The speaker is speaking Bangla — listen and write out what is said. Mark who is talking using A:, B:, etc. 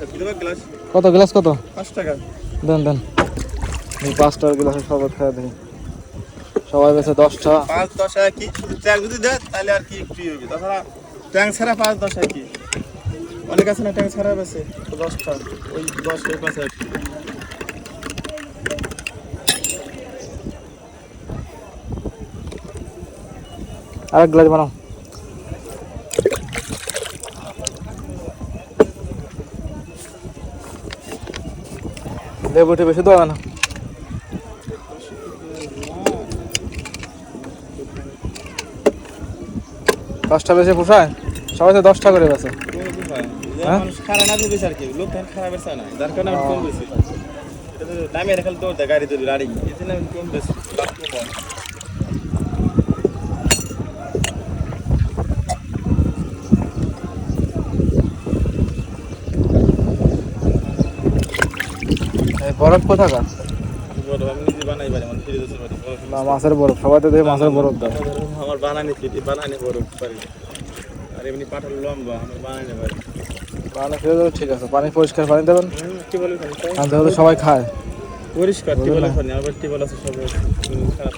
A: গ্লাস
B: কত গ্লাস কত?
A: পাঁচ টাকা।
B: দেন দেন। এই পাঁচটার গ্লাসের শরবত খাওয়া দেখি। সবাই বেছে দশটা।
A: পাঁচ দশ টাকা কি ট্যাং যদি দেয় তাহলে আর কি ফ্রি হবে তাছাড়া ট্যাং ছাড়া পাঁচ দশ কি? অনেক আছে না ট্যাং ছাড়া বেছে তো দশটা। ওই দশ ওই পাঁচ আর কি।
B: গ্লাস বানাও। লেবুটি বেশি দেওয়া না। দশটা বেশি পোষায়? সবাই তো দশটা করে বেছে
A: দামে রেখাল দৌড় দেয় গাড়ি ধরে গাড়ি কম বেশি
B: বরফ
A: পারি বড়
B: না মাছের বরফ সবাই তো দেখে মাছের বরফ দেয়
A: আমার বানানি ফিটি বানানি বরফ পারি আর এমনি পাঠাল লম্বা আমার বানানি পারি
B: পানি ফিরে দেবে ঠিক আছে। পানি পরিষ্কার পানি দেবেন? সবাই খায়।
A: পরিষ্কার টিউবওয়েল পানি আবার টিউবওয়েল আছে খারাপ